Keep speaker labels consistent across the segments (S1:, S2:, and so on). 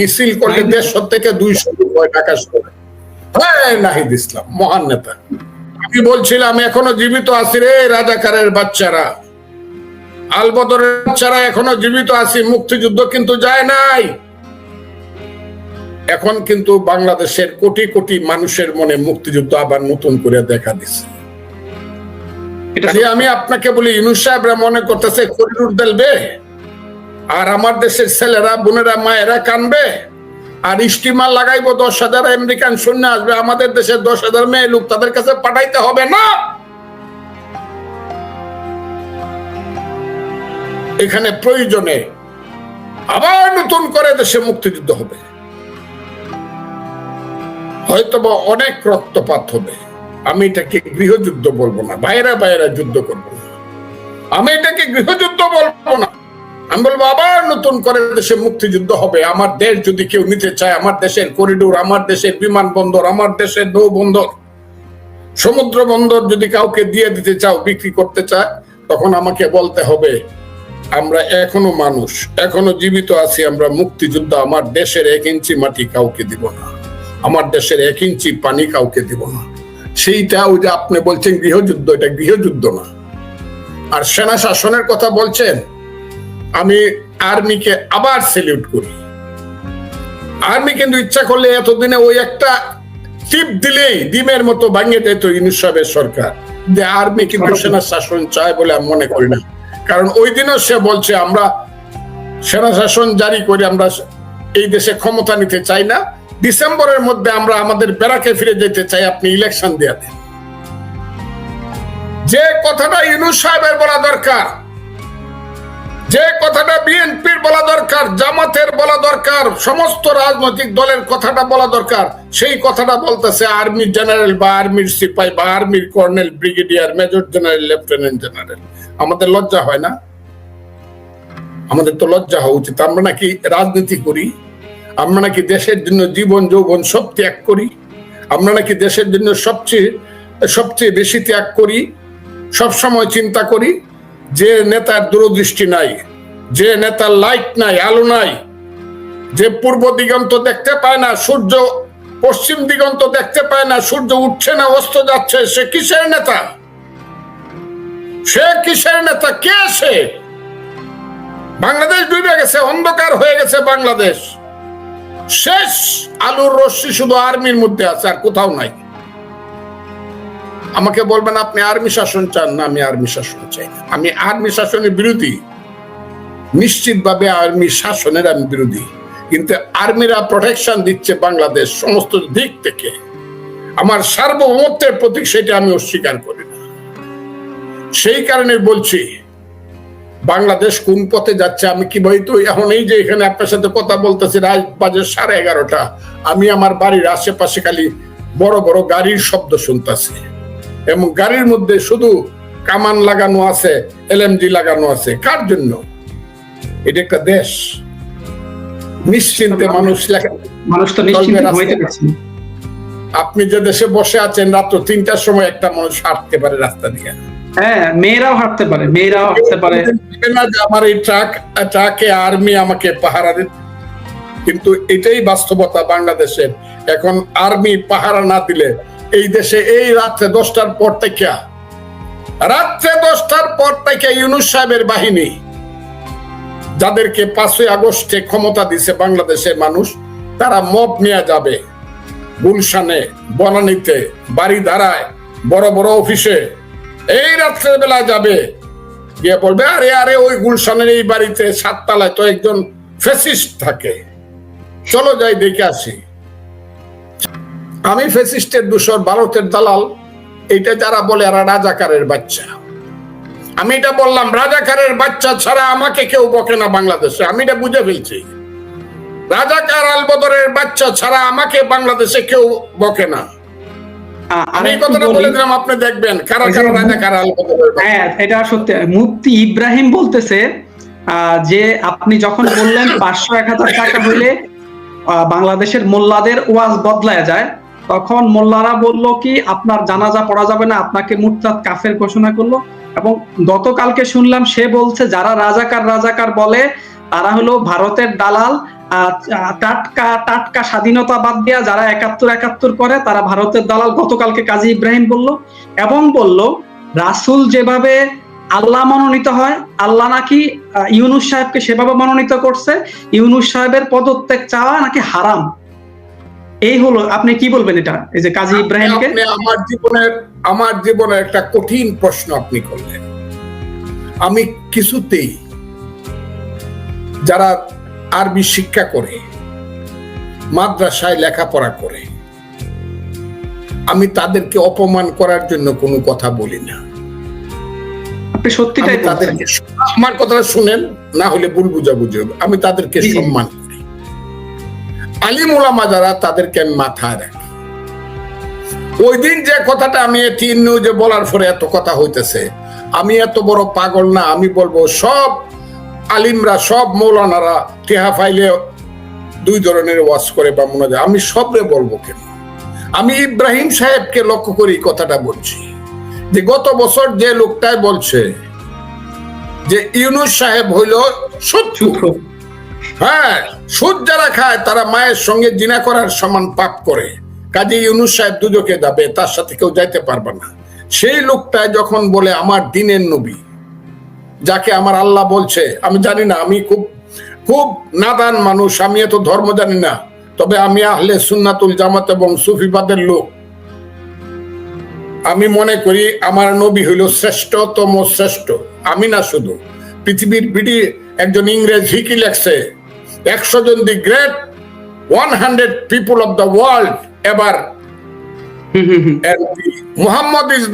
S1: মিছিল করলে দেড়শো থেকে দুইশো হয় টাকা করে হ্যাঁ। নাহিদ ইসলাম মহান নেতা। আমি বলছিলাম এখনও জীবিত আছি রে রাজাকারের বাচ্চারা। আলবদরের বাচ্চারা এখনও জীবিত আছি মুক্তিযুদ্ধ কিন্তু যায় নাই। এখন কিন্তু বাংলাদেশের কোটি কোটি মানুষের মনে মুক্তিযুদ্ধ আবার নতুন করে দেখা দিচ্ছে। আমি আপনাকে বলি ইউনুস সাহেবরা মনে করতেছে করিডোর দেলবে আর আমার দেশের ছেলেরা, বোনেরা, মায়েরা কানবে? আর স্টিমার লাগাইবো, দশ হাজার আমেরিকান সৈন্য আসবে, আমাদের দেশের দশ হাজার মেয়ে লোক তাদের কাছে পাঠাইতে হবে না? এখানে প্রয়োজনে আবার নতুন করে দেশে মুক্তিযুদ্ধ হবে। হয়তোবা অনেক রক্তপাত হবে। আমি এটাকে গৃহযুদ্ধ বলব না, বাইরে বাইরে যুদ্ধ করব। না আমি এটাকে গৃহযুদ্ধ বলব না। আমি বলব, আবার নতুন করে দেশে মুক্তিযুদ্ধ হবে। আমার দেশ যদি কেউ নিতে চায়, আমার দেশের করিডোর, আমার দেশের বিমানবন্দর, আমার দেশের নৌ বন্দর সমুদ্র বন্দর যদি কাউকে দিয়ে দিতে চাও, বিক্রি করতে চায়, তখন আমাকে বলতে হবে, আমরা এখনও মানুষ, এখনও জীবিত আছি, আমরা মুক্তিযুদ্ধ, আমার দেশের এক ইঞ্চি মাটি কাউকে দিব না। আমার দেশের এক ইঞ্চি পানি কাউকে দিব না। সেইটা ওই যে আপনি বলছেন গৃহযুদ্ধ, এটা গৃহযুদ্ধ না। আর সেনা শাসনের কথা বলছেন আমি আর্মিকে আবার সেলিউট করি। আর্মি কিন্তু ইচ্ছা করলে এতদিনে ওই একটা টিপ দিলেই ডিমের মতো ভাঙিয়ে যেত ইউনুস সাহেবের সরকার। যে আর্মি কিন্তু সেনা শাসন চায় বলে আমি মনে করি না। কারণ ওই দিনও সে বলছে আমরা সেনা শাসন জারি করে আমরা এই দেশে ক্ষমতা নিতে চাই না। ডিসেম্বরের মধ্যে আমরা আমাদের বেড়াকে ফিরে যেতে চাই আপনি ইলেকশন দিয়ে দেন। যে কথাটা ইউনুস সাহেবের বলা দরকার যে কথাটা বিএনপির বলা দরকার, জামাতের বলা দরকার, সমস্ত রাজনৈতিক দলের কথাটা বলা দরকার, সেই কথাটা বলতেছে আর্মি জেনারেল বা আর্মির সিপাই বা আর্মির colonel, brigadier, major general, lieutenant general. আমাদের লজ্জা হয় না? আমাদের তো লজ্জা হওয়া উচিত। আমরা নাকি রাজনীতি করি, আমরা নাকি দেশের জন্য জীবন, যৌবন সব ত্যাগ করি, আমরা নাকি দেশের জন্য সবচেয়ে সবচেয়ে বেশি ত্যাগ করি সব সময় চিন্তা করি যে নেতার দূরদৃষ্টি নাই। যে নেতার লাইট নাই, আলো নাই, যে পূর্ব দিগন্ত দেখতে পায় না, সূর্য পশ্চিম দিগন্ত দেখতে পায় না, সূর্য উঠছে না, অস্ত যাচ্ছে, সে কিসের নেতা? সে কিসের নেতা? কে সে? বাংলাদেশ ডুবে গেছে, অন্ধকার হয়ে গেছে বাংলাদেশ। শেষ আলুর রশ্মি শুধু আর্মির মধ্যে আছে, আর কোথাও নাই। আমাকে বলবেন, আপনি আর্মি শাসন চান? না, আমি আর্মি শাসন চাই আমি আর্মি শাসনের বিরোধী। নিশ্চিতভাবে আর্মি শাসনের আমি বিরোধী। কিন্তু আর্মিরা প্রোটেকশন দিচ্ছে বাংলাদেশ সমস্ত দিক থেকে। আমার সার্বভৌমত্বের প্রতীক সেটা আমি অস্বীকার করি না। সেই কারণে বলছি, বাংলাদেশ কোন পথে যাচ্ছে আমি কি বই তো এখন এই যে এখানে আপনার সাথে কথা বলতেছি, রাত বাজে সাড়ে এগারোটা, আমি আমার বাড়ির আশেপাশে খালি বড় বড় গাড়ির শব্দ শুনতেছি। এবং গাড়ির মধ্যে শুধু কামান লাগানো আছে এলএমজি লাগানো আছে। কার জন্য? এটা একটা দেশ। নিশ্চিন্তে মানুষ
S2: মানুষ তো।
S1: আপনি যে দেশে বসে আছেন রাত্র তিনটার সময় একটা মানুষ হাঁটতে পারে রাস্তা দিয়ে।
S2: হ্যাঁ মেয়েরাও হাঁটতে পারে মেয়েরাও হাঁটতে পারে।
S1: না যে আমার এই ট্রাক ট্রাকে আর্মি আমাকে পাহারা দিন কিন্তু এটাই বাস্তবতা বাংলাদেশের। এখন আর্মি পাহারা না দিলে এই দেশে এই রাত্রে দশটার পর থেকে রাত্রে দশটার পর থেকে ইউনুস সাহেবের বাহিনী যাদেরকে পাঁচই আগস্টে ক্ষমতা দিছে বাংলাদেশের মানুষ, তারা মপ নিয়ে যাবে। গুলশানে, বনানীতে ধারায় বড় বড় অফিসে। এই রাত্রের বেলা যাবে। গিয়ে বলবে, আরে আরে, ওই গুলশানের এই বাড়িতে সাততলায় তো একজন ফেসিস্ট থাকে। চলো যাই, দেখে আসি। আমি ফেসিস্টের দূষর, ভারতের দালাল। এটা যারা বলে, এরা রাজাকারের বাচ্চা। আমি এটা বললাম রাজাকারের বাচ্চা ছাড়া আমাকে কেউ বকে না বাংলাদেশে। আমি এটা বুঝে ফেলছি। রাজাকার আলবদরের বাচ্চা ছাড়া আমাকে বাংলাদেশে কেউ বকে না। আমি কথাটা
S2: বলে
S1: দিলাম আপনি দেখবেন কারা কারা রাজাকার আলবদরের
S2: হ্যাঁ এটা সত্যি মুফতি ইব্রাহিম বলতেছে আহ, যে আপনি যখন বললেন পাঁচশো এক হাজার টাকা হইলে বাংলাদেশের মোল্লাদের ওয়াজ বদলায় যায় তখন মোল্লারা বলল কি আপনার জানাজা পড়া যাবে না আপনাকে মুরতাদ কাফের ঘোষণা করল। এবং গতকালকে শুনলাম সে বলছে, যারা রাজাকার রাজাকার বলে, তারা হলো ভারতের দালাল টাটকা টাটকা স্বাধীনতা বাদ দিয়া যারা একাত্তর একাত্তর করে, তারা ভারতের দালাল। গতকালকে কাজী ইব্রাহিম বলল এবং বলল, রাসূল যেভাবে আল্লাহ মনোনীত হয়, আল্লাহ নাকি ইউনুস সাহেবকে সেভাবে মনোনীত করছে। ইউনুস সাহেবের পদত্যাগ চাওয়া নাকি হারাম? এই হলো আপনি কি বলবেন এটা? এই যে কাজী ইব্রাহিমকে?
S1: আমার জীবনের আমার জীবনের একটা কঠিন প্রশ্ন আপনি করলেন। আমি কিছুতেই যারা আরবি শিক্ষা করে মাদ্রাসায় লেখাপড়া করে আমি তাদেরকে অপমান করার জন্য কোনো কথা বলি না।
S2: আপনি সত্যিটাই
S1: তাদেরকে আমার কথাটা শুনেন না হলে ভুল বুঝাবুঝি। আমি তাদেরকে। সম্মান আলিম যারা, তাদেরকে আমি মাথায় রাখি। ওই দিন যে কথাটা আমি টিন নিউজে বলার পরে এত কথা হইতেছে, আমি এত বড় পাগল না, আমি বলব সব আলিমরা, সব মৌলানারা টেহা ফাইলে দুই ধরনের ওয়াজ করে বা মনে হয়, আমি সবরে বলব কেন? আমি ইব্রাহিম সাহেবকে লক্ষ্য করি কথাটা বলছি যে গত বছর যে লোকটাই বলছে যে ইউনুস সাহেব হইল শত্রু। হ্যাঁ সুদ যারা খায়, তারা মায়ের সঙ্গে জিনা করার সমান পাপ করে। কাজে ইউনুস সাহেব দুজকে যাবে তার সাথে কেউ যাইতে পারবে না। সেই লোকটা যখন বলে, আমার দিনের নবী, যাকে আমার আল্লাহ বলছে, আমি জানি না, আমি খুব খুব নাদান মানুষ, আমি এত ধর্ম জানি না, তবে আমি আহলে সুন্নাতুল জামাত এবং সুফিবাদের লোক। আমি মনে করি, আমার নবী হইল শ্রেষ্ঠতম শ্রেষ্ঠ। আমি না শুধু। পৃথিবীর বিডি একজন ইংরেজ হিকি লেখছে একশো জন the great one hundred people of the world এবার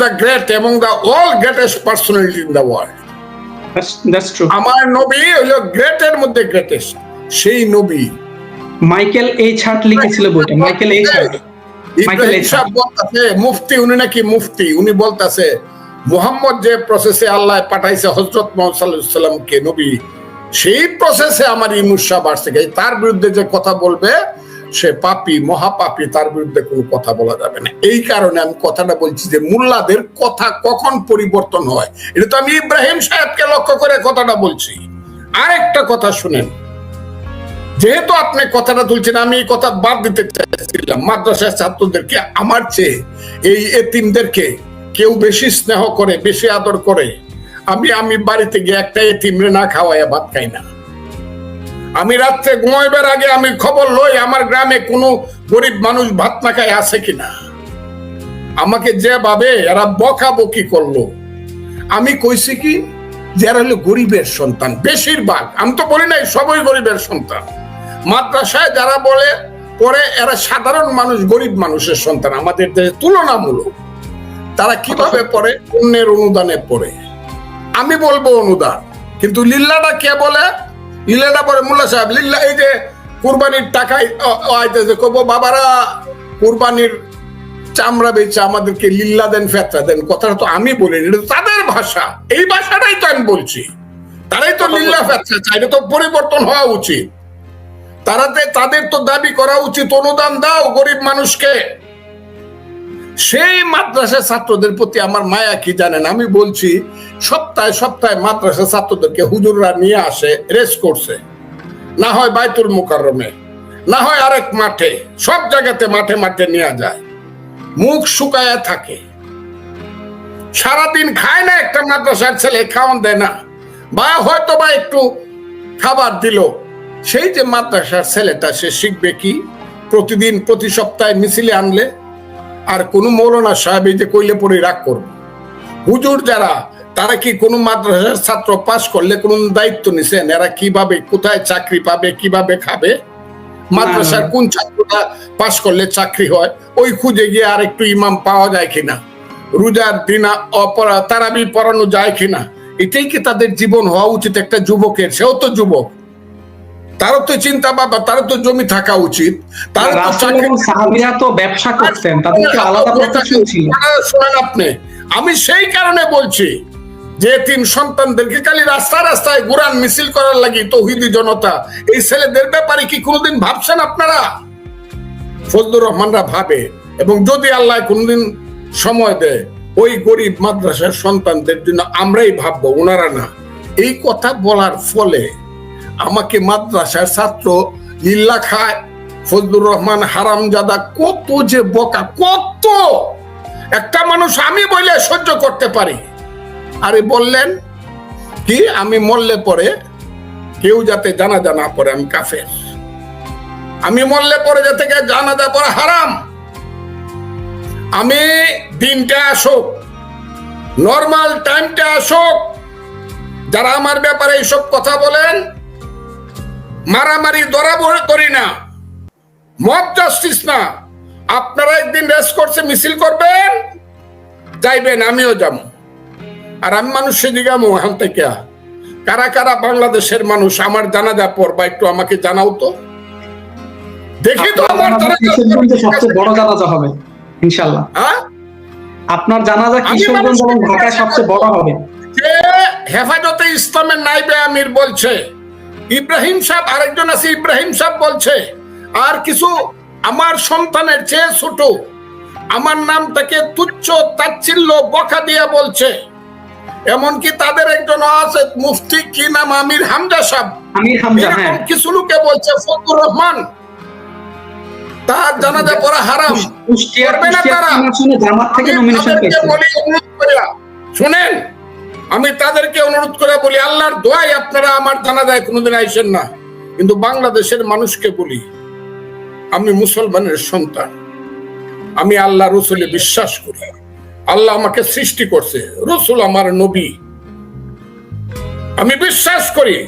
S1: the great among the all greatest personality in the world.
S2: That's true
S1: আমার নবী হলো গ্রেটের মধ্যে গ্রেটেস্ট সেই নবী
S2: মাইকেল এইচ হার্ট লিখেছিল বইটা। Michael H Hart Michael H
S1: sahib বলতাছে মুফতি উনি নাকি মুফতি? উনি বলতাছে মোহাম্মদ যে প্রসেসে আল্লাহ পাঠাইছে হজরত মোহাম্মদ সাল্লামকে নবী। সেই প্রসেসে আমার ইমুর সাহেব আসছে গেছে। তার বিরুদ্ধে যে কথা বলবে, সে পাপি, মহাপাপি, তার বিরুদ্ধে কোনো কথা বলা যাবে না। এই কারণে আমি কথাটা বলছি যে মুল্লাদের কথা কখন পরিবর্তন হয়? এটা তো আমি ইব্রাহিম সাহেবকে লক্ষ্য করে কথাটা বলছি। আরেকটা কথা শুনেন। যেহেতু আপনি কথাটা তুলছেন, আমি এই কথা বাদ দিতে চাইছিলাম। মাদ্রাসার ছাত্রদেরকে, আমার চেয়ে এই এতিমদেরকে কেউ বেশি স্নেহ করে, বেশি আদর করে আমি আমি বাড়িতে গিয়ে একটা এতিমরে না খাওয়াইয়া ভাত খাই না। আমি রাত্রে ঘুমাইবার আগে আমি খবর লই আমার গ্রামে কোনো গরিব মানুষ ভাত না খায় আছে কিনা আমাকে যেভাবে এরা বকাবকি করল, আমি কইছি কি যারা হলো গরিবের সন্তান, বেশিরভাগ, আমি তো বলি নাই সবই গরিবের সন্তান। মাদ্রাসায় যারা বলে, পরে এরা সাধারণ মানুষ, গরিব মানুষের সন্তান, আমাদের দেশে তুলনামূলক। তারা কীভাবে পড়ে? অন্যের অনুদানে পড়ে। আমি বলব অনুদান কিন্তু লিল্লাটা কে বলে? লিল্লাটা বলে মোল্লা সাহেব লিল্লা এই যে কুরবানির টাকায় আইতেছে কব বাবারা কুরবানির চামড়া বেচে আমাদেরকে লিল্লা দেন ফেতরা দেন। কথাটা তো আমি বলি এটা তাদের ভাষা। এই ভাষাটাই তো আমি বলছি। তারাই তো লিল্লা ফেতরা চাই এটা তো পরিবর্তন হওয়া উচিত। তারাতে তাদের তো দাবি করা উচিত অনুদান দাও গরিব মানুষকে। সেই মাদ্রাসা ছাত্রদের প্রতি আমার মায়া কি জানেন? আমি বলছি, সপ্তাহে সপ্তাহে মাদ্রাসা ছাত্রদেরকে হুজুররা নিয়ে আসে, রেস করছে। না হয় বাইতুল মুকাররমে, না হয় আরেক মাঠে, সব জায়গাতে মাঠে মাঠে নিয়ে যায়। মুখ শুকায়া থাকে। সারাদিন খায় না একটা মাদ্রাসার ছেলে, খাওয়ান দেয় না। বা হয়তো বা একটু খাবার দিল। সেই যে মাদ্রাসার ছেলেটা, সে শিখবে কি? প্রতিদিন, প্রতি সপ্তাহে মিছিলে আনলে আর কোন মৌলানা সাহেব এই যে কইলে পরে রাগ করবে। হুজুর যারা তারা কি কোনো মাদ্রাসার ছাত্র পাস করলে কোন দায়িত্ব নিছেন? এরা কীভাবে কোথায় চাকরি পাবে কীভাবে খাবে? মাদ্রাসার কোন ছাত্রটা পাস করলে চাকরি হয়? ওই খুঁজে গিয়ে আর একটু ইমাম পাওয়া যায় কিনা? রোজার দিনা অপরা তারাবি পড়ানো যায় কিনা? এটাই কি তাদের জীবন হওয়া উচিত একটা যুবকের? সেও তো যুবক। তারও তো চিন্তা ভাবনা তারও তো জমি থাকা উচিত তারও তো
S2: রাসূল
S1: চাকরি
S2: এবং সাহাবীরা তো ব্যবসা করতেন তাদেরকে আলাদা প্রফেশন ছিল
S1: শোনেন আপনি। আমি সেই কারণে বলছি যে তিন সন্তানদেরকে খালি রাস্তা রাস্তায় গুরান মিছিল করার লাগি তৌহিদি জনতা। এই ছেলেদের ব্যাপারে কি কোনোদিন ভাবছেন আপনারা? ফজলুর রহমানরা ভাবে এবং যদি আল্লাহ কোনোদিন সময় দেয় ওই গরিব মাদ্রাসার সন্তানদের জন্য আমরাই ভাববো ওনারা না। এই কথা বলার ফলে আমাকে মাদ্রাসার ছাত্র লিল্লা খায়। ফজলুর রহমান হারামজাদা কত যে বকা, কত! একটা মানুষ আমি বলে সহ্য করতে পারি। আরে বললেন, কি? আমি মরলে পরে কেউ যাতে জানাজা না পড়ে, আমি কাফের। আমি মরলে পরে যাতে কেউ জানাজা পড়ে, হারাম। আমি দিনটা আসুক নর্মাল টাইমটা আসুক, যারা আমার ব্যাপারে এইসব কথা বলেন মারামারি ধরা করি না। মব জাস্টিস না। আপনারা একদিন রেস্ট করছে মিছিল করবেন যাইবেন আমিও যাব। আর আমি মানুষ দিগামো এখন থেকে। কারা কারা বাংলাদেশের মানুষ আমার জানাজা পড়বা একটু আমাকে জানাও তো। দেখি তো আমার
S2: সবচেয়ে বড় জানাজা হবে ইনশাল্লাহ
S1: হ্যাঁ?
S2: আপনার জানাজা কিশোরগঞ্জ এবং ঢাকায় সবচেয়ে বড় হবে।
S1: যে হেফাজতে ইসলামের নাইবে আমির বলছে ইব্রাহিম সাহেব আরেকজন আছে ইব্রাহিম সাহেব বলছে আর কিছু আমার সন্তানের চেয়ে ছোট আমার নামটাকে তুচ্ছ তাচ্ছিল্য বকা দিয়ে বলছে। এমনকি তাদের একজন আছে মুফতি কি নাম? আমির হামজা সাহেব।
S2: আমির হামজা হ্যাঁ।
S1: কিছু লোকে বলছে ফজলুর রহমান। তার জানাজা পড়া হারাম। করবে না তারা?
S2: জামাত থেকে নমিনেশন পেয়েছে।
S1: শুনেন আমি তাদেরকে অনুরোধ করে বলি, আল্লাহর দোয়াই আপনারা আমার জানাজায় কোনোদিন আইসেন না। কিন্তু বাংলাদেশের মানুষকে বলি, আমি মুসলমানের সন্তান। আমি আল্লাহ রসুলে বিশ্বাস করি। আল্লাহ আমাকে সৃষ্টি করছে, রসুল আমার নবী। আমি বিশ্বাস করি,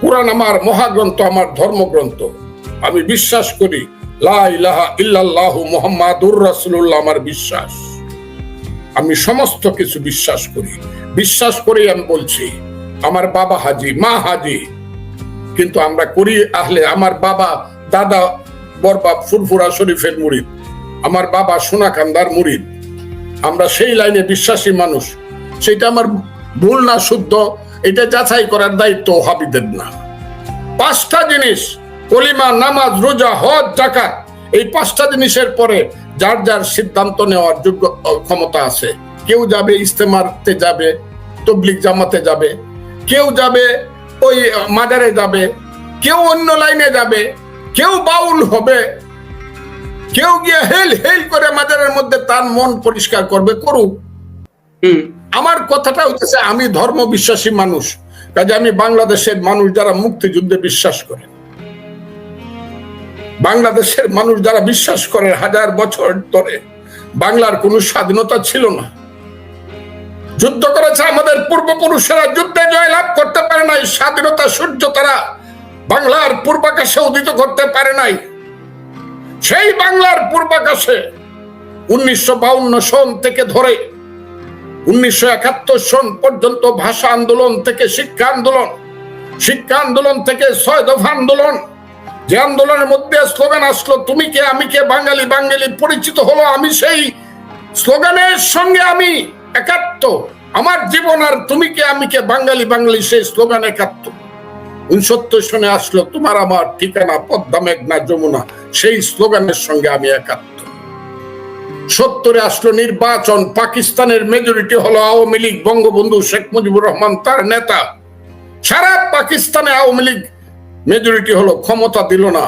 S1: কোরআন আমার মহাগ্রন্থ, আমার ধর্মগ্রন্থ। আমি বিশ্বাস করি, লা ইলাহা ইল্লাল্লাহু মুহাম্মাদুর রাসূলুল্লাহ, আমার বিশ্বাস। আমি সমস্ত কিছু বিশ্বাস করি। বিশ্বাস করে আমি বলছি, আমার বাবা হাজি, মা হাজি। কিন্তু আমরা করি আহলে, আমার বাবা দাদা বরবাব ফুরফুরা শরীফের মুরিদ, আমার বাবা সোনাকান্দার মুরিদ। আমরা সেই লাইনে বিশ্বাসী মানুষ। সেটা আমার ভুল না, শুদ্ধ। এটা যাচাই করার দায়িত্ব হাবিদের না। পাঁচটা জিনিস, কলিমা, নামাজ, রোজা, হজ জাকাত এই পাঁচটা জিনিসের পরে যার যার সিদ্ধান্ত নেওয়ার যোগ্য ক্ষমতা আছে। কেউ যাবে ইস্তেমারতে যাবে তবলিক জামাতে যাবে কেউ যাবে ওই মাজারে যাবে কেউ অন্য লাইনে যাবে কেউ বাউল হবে কেউ গিয়ে হেল হেল করে মাজারের মধ্যে তার মন পরিষ্কার করবে করুক।
S2: হুম।
S1: আমার কথাটা হচ্ছে আমি ধর্ম বিশ্বাসী মানুষ কাজে আমি বাংলাদেশের মানুষ যারা মুক্তিযুদ্ধে বিশ্বাস করে। বাংলাদেশের মানুষ যারা বিশ্বাস করে হাজার বছর ধরে বাংলার কোনো স্বাধীনতা ছিল না, যুদ্ধ করেছে আমাদের পূর্বপুরুষেরা, যুদ্ধে জয়লাভ করতে পারে নাই, স্বাধীনতা সূর্য তারা বাংলার পূর্বাকাশে উদিত করতে পারে নাই। সেই বাংলার পূর্বাকাশে উনিশশো বাউন্ন সন থেকে ধরে উনিশশো একাত্তর সন পর্যন্ত ভাষা আন্দোলন থেকে শিক্ষা আন্দোলন শিক্ষা আন্দোলন থেকে ছয় দফা আন্দোলন যে আন্দোলনের মধ্যে স্লোগান আসলো, তুমি কে, আমি কে, বাঙালি বাঙালি, পরিচিত হলো আমি সেই স্লোগানের সঙ্গে আমি একাত্ম আমার জীবন আর তুমি কে, আমি কে, বাঙালি বাঙালি, সেই স্লোগান একাত্ম উনসত্তর সনে আসলো, তোমার আমার ঠিকানা, পদ্মা, মেঘনা, যমুনা, সেই স্লোগানের সঙ্গে আমি একাত্ম সত্তরে আসলো, নির্বাচন, পাকিস্তানের মেজরিটি হলো আওয়ামী লীগ। বঙ্গবন্ধু শেখ মুজিবুর রহমান তার নেতা। সারা পাকিস্তানে আওয়ামী লীগ মেজরিটি হলো ক্ষমতা দিল না।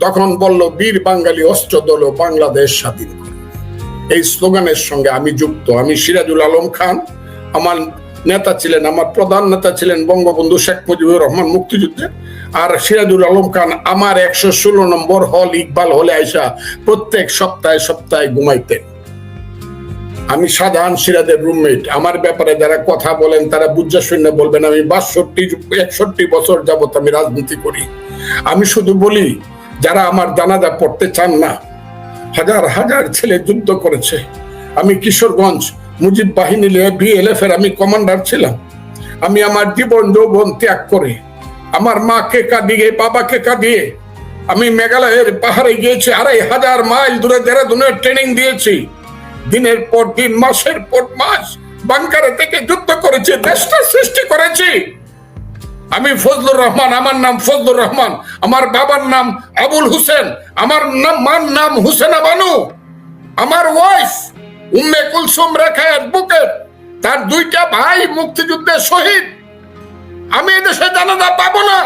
S1: তখন বলল, বীর বাঙালি অস্ত্র দল বাংলাদেশ স্বাধীন এই স্লোগানের সঙ্গে আমি যুক্ত। আমি সিরাজুল আলম খান। আমার নেতা ছিলেন, আমার প্রধান নেতা ছিলেন বঙ্গবন্ধু শেখ মুজিবুর রহমান মুক্তিযুদ্ধে। আর সিরাজুল আলম খান আমার একশো ষোলো নম্বর হল, ইকবাল হলে আইসা প্রত্যেক সপ্তাহে সপ্তাহে ঘুমাইতেন। আমি সাধারণ সিরাজের রুমমেট। আমার ব্যাপারে যারা কথা বলেন, তারা বুঝা শূন্য বলবেন, আমি বাষট্টি, একষট্টি বছর যাবত আমি রাজনীতি করি। আমি শুধু বলি, যারা আমার জানাজা পড়তে চান না, হাজার হাজার ছেলে যুদ্ধ করেছে। আমি কিশোরগঞ্জ মুজিব বাহিনী বিএলএফ এর আমি কমান্ডার ছিলাম। আমি আমার জীবন যৌবন ত্যাগ করে, আমার মাকে কাঁদিয়ে, বাবাকে কাঁদিয়ে, আমি মেঘালয়ের পাহাড়ে গিয়েছি, আড়াই হাজার মাইল দূরে দেরাদুনের ট্রেনিং দিয়েছি। দিনের পর দিন, মাসের পর মাস বাংকারে থেকে যুদ্ধ করেছি দেশটা সৃষ্টি করেছি। আমি ফজলুর রহমান, আমার নাম ফজলুর রহমান, আমার বাবার নাম আবুল হুসেন, আমার নাম, মার নাম হুসেনা বানু। আমার ওয়াইফ উম্মে কুলসুম রেখায়ের বুকের, তার দুইটা ভাই মুক্তিযুদ্ধে শহীদ। আমি এদেশে জানাজা পাবো না।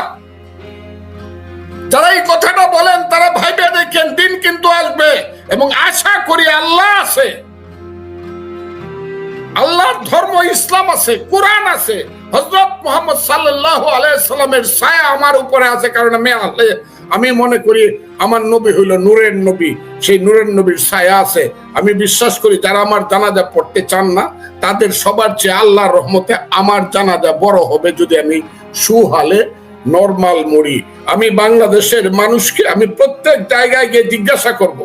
S1: যারা এই কথাটা বলেন, তারা ভাইবে দেখেন, দিন কিন্তু আসবে এবং আশা করি আল্লাহ আছে। আল্লাহর ধর্ম ইসলাম আছে, কোরআন আছে। হজরত মোহাম্মদ সাল্লাহ আলাইসাল্লামের ছায়া আমার উপরে আছে কারণ আমি আমি মনে করি আমার নবী হইল নূরের নবী, সেই নূরের নবীর ছায়া আছে। আমি বিশ্বাস করি যারা আমার জানাজা পড়তে চান না, তাদের সবার চেয়ে আল্লাহর রহমতে আমার জানাজা বড় হবে যদি আমি সুহালে নর্মাল মরি। আমি বাংলাদেশের মানুষকে আমি প্রত্যেক জায়গায় গিয়ে জিজ্ঞাসা করব।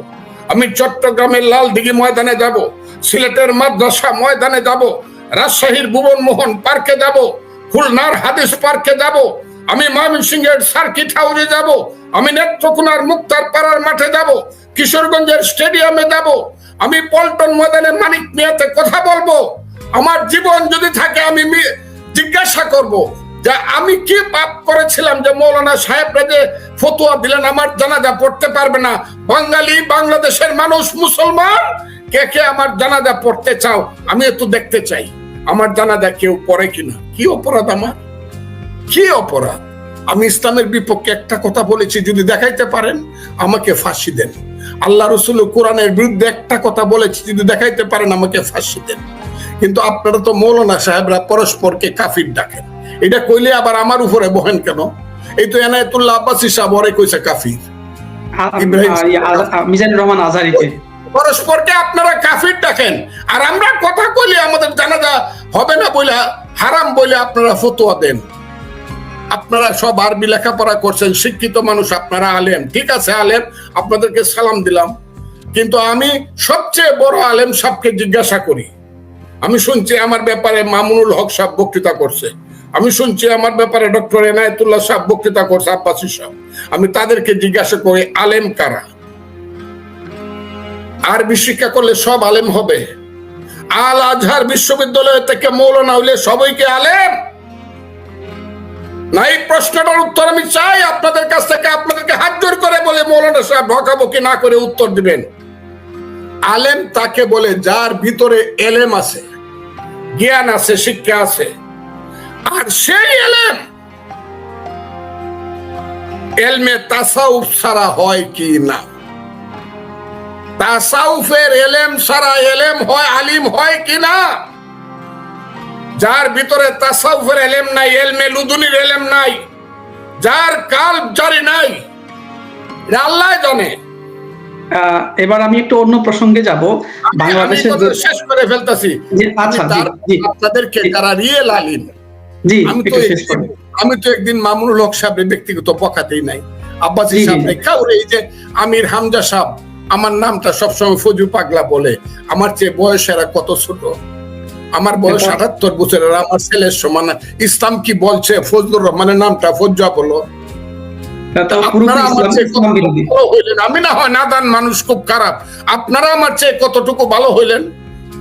S1: আমি চট্টগ্রামের লাল দিঘি ময়দানে যাব। সিলেটের মাদ্রাসা ময়দানে যাব, রাজশাহীর ভুবন মোহন পার্কে যাব, খুলনার হাদিস পার্কে যাব, আমি ময়মনসিংহের সার্কিট হাউসে যাব, আমি নেত্রকোনার মুক্তার পাড়ার মাঠে যাব, কিশোরগঞ্জের স্টেডিয়ামে যাব, আমি পল্টন ময়দানে মানিক মিয়াতে কথা বলব। আমার জীবন যদি থাকে, আমি জিজ্ঞাসা করব যে আমি কি পাপ করেছিলাম যে মৌলানা সাহেবরা যে ফতোয়া দিলেন, আমার জানাজা পড়তে পারবে না। বাঙালি, বাংলাদেশের মানুষ মুসলমান কে কে আমার জানাজা পড়তে চাও আমি একটু দেখতে চাই। আমার জানাজা কেউ পড়ে কিনা? কি অপরাধ আমার? কি অপরাধ? আমি ইসলামের বিপক্ষে একটা কথা বলেছি যদি দেখাইতে পারেন আমাকে ফাঁসি দেন। আল্লাহ রসুল কোরআনের বিরুদ্ধে একটা কথা বলেছি যদি দেখাইতে পারেন আমাকে ফাঁসি দেন। কিন্তু আপনারা তো মৌলানা সাহেবরা পরস্পরকে কাফির ডাকেন। এটা কইলে আবার আমার উপরে বহেন কেন? এই তো এনায়তুল্লাহ আব্বাসী সাহেব কইছে কাফির। ইব্রাহিম
S2: মিজানুর রহমান আজারিতে
S1: পরস্পরকে আপনারা কাফির ডাকেন। আর আমরা কথা কইলে আমাদের জানাজা হবে না বলে হারাম বলে আপনারা ফতোয়া দেন। আপনারা সব আরবি লেখাপড়া করছেন, শিক্ষিত মানুষ আপনারা আলেম। ঠিক আছে, আলেম, আপনাদেরকে সালাম দিলাম। কিন্তু আমি সবচেয়ে বড় আলেম সাহেবকে জিজ্ঞাসা করি। আমি শুনছি আমার ব্যাপারে মামুনুল হক সাহেব বক্তৃতা করছে। আমি শুনছি আমার ব্যাপারে ডক্টর এনায়তুল্লাহ সাহেব বক্তৃতা করছে আব্বাসী সাহেব। আমি তাদেরকে জিজ্ঞাসা করি, আলেম কারা? আরবি শিক্ষা করলে সব আলেম হবে। আল আজহার বিশ্ববিদ্যালয় থেকে মৌলানা হইলে সবাইকে আলেম? না, এই প্রশ্নটার উত্তর আমি চাই আপনাদের কাছ থেকে, আপনাদেরকে হাত জোর করে বলে মৌলানা সাহেব বকাবকি না করে উত্তর দিবেন। আলেম তাকে বলে যার ভিতরে এলেম আছে, জ্ঞান আছে, শিক্ষা আছে, আর সেই এলেম এলমে তাসাউফ ছাড়া হয় কি না? তাসাউফের এলেম সারা এলেম হয় আলিম হয় যার ভিতরে তাসাউফের এলেম নাই এলমে লুদুনির এলেম নাই যার কাল জারি নাই আল্লাহ জানে।
S2: এবার আমি একটু অন্য প্রসঙ্গে যাব। যে-
S1: শেষ করে ফেলতাছি।
S2: আচ্ছা,
S1: তার- রিয়েল আলিম।
S2: জি
S1: আমি তো একদিন মামুনুল হক সাহেবের ব্যক্তিগত পকাতেই নাই। আব্বাসী সাহেব কাউরে এই যে আমির হামজা সাহেব আমার নামটা সবসময় ফজু পাগলা বলে। আমার চেয়ে বয়সেরা কত ছোট? আমার বয়স আটাত্তর বছরের আমার ছেলের সমান। ইসলাম কি বলছে? ফজলুর রহমানের নামটা ফজ্জা বলো। আমি না হয় নাদান মানুষ খুব খারাপ। আপনারা আমার চেয়ে কতটুকু ভালো হইলেন?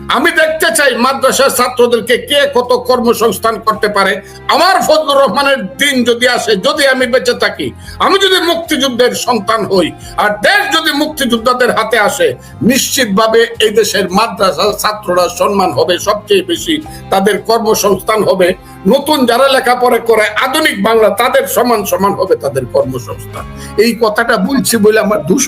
S1: আমি দেখতে চাই মাদ্রাসার ছাত্রদেরকে কে কত কর্মসংস্থান করতে পারে। আমার ফজলুর রহমানের দিন যদি আসে, যদি আমি বেঁচে থাকি, আমি যদি মুক্তিযুদ্ধের সন্তান হই, আর দেশ যদি মুক্তিযোদ্ধাদের হাতে আসে, নিশ্চিতভাবে এই দেশের মাদ্রাসার ছাত্ররা সম্মান হবে সবচেয়ে বেশি, তাদের কর্মসংস্থান হবে। নতুন যারা লেখাপড়া করে, আধুনিক বাংলা তাদের সমান সমান হবে তাদের কর্মসংস্থান। এই কথাটা বলছি বলে আমার দূষণ